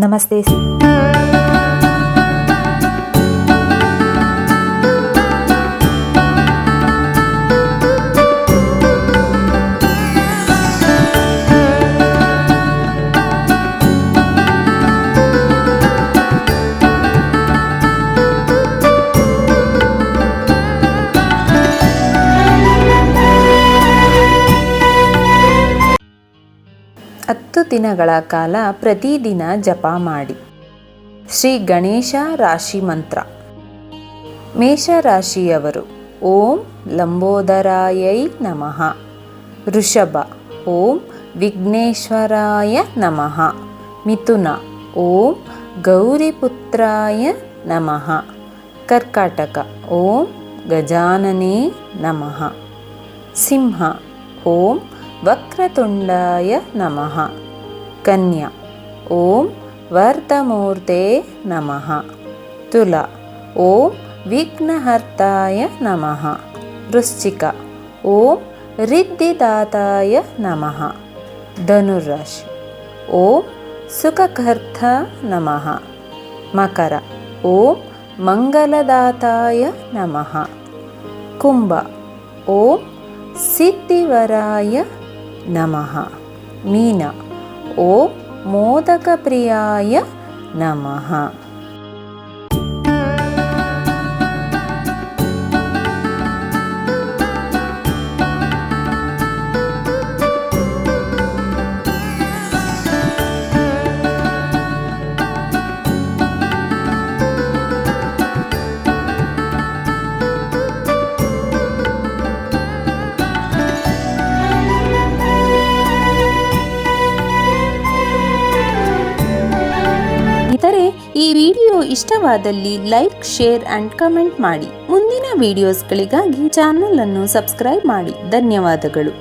Namastê. ಹತ್ತು ದಿನಗಳ ಕಾಲ ಪ್ರತಿದಿನ ಜಪ ಮಾಡಿ. ಶ್ರೀ ಗಣೇಶ ರಾಶಿ ಮಂತ್ರ. ಮೇಷರಾಶಿಯವರು, ಓಂ ಲಂಬೋದರಾಯೈ ನಮಃ. ವೃಷಭ, ಓಂ ವಿಘ್ನೇಶ್ವರಾಯ ನಮಃ. ಮಿಥುನ, ಓಂ ಗೌರಿಪುತ್ರಾಯ ನಮಃ. ಕರ್ಕಾಟಕ, ಓಂ ಗಜಾನನೇ ನಮಃ. ಸಿಂಹ, ಓಂ वक्रतुण्डाय नमः। कन्या ॐ वर्धमूर्ते नमः। तुला ॐ विघ्नहर्ताय नमः। वृश्चिका ॐ ऋद्धिदाताय नमः। धनुराशि ॐ सुखकर्ता नमः। मकर ॐ मङ्गलदाताय नमः। कुम्भ ॐ सिद्धिवराय നമഃ. മീന. ഓ മോദകപ്രിയായ നമഃ. ವಿಡಿಯೋ ಇಷ್ಟವಾದಲ್ಲಿ ಲೈಕ್ ಶೇರ್ ಅಂಡ್ ಕಮೆಂಟ್ ಮಾಡಿ. ಮುಂದಿನ ವಿಡಿಯೋಸ್ಗಳಿಗಾಗಿ ಚಾನಲ್ ಅನ್ನು ಸಬ್ಸ್ಕ್ರೈಬ್ ಮಾಡಿ. ಧನ್ಯವಾದಗಳು.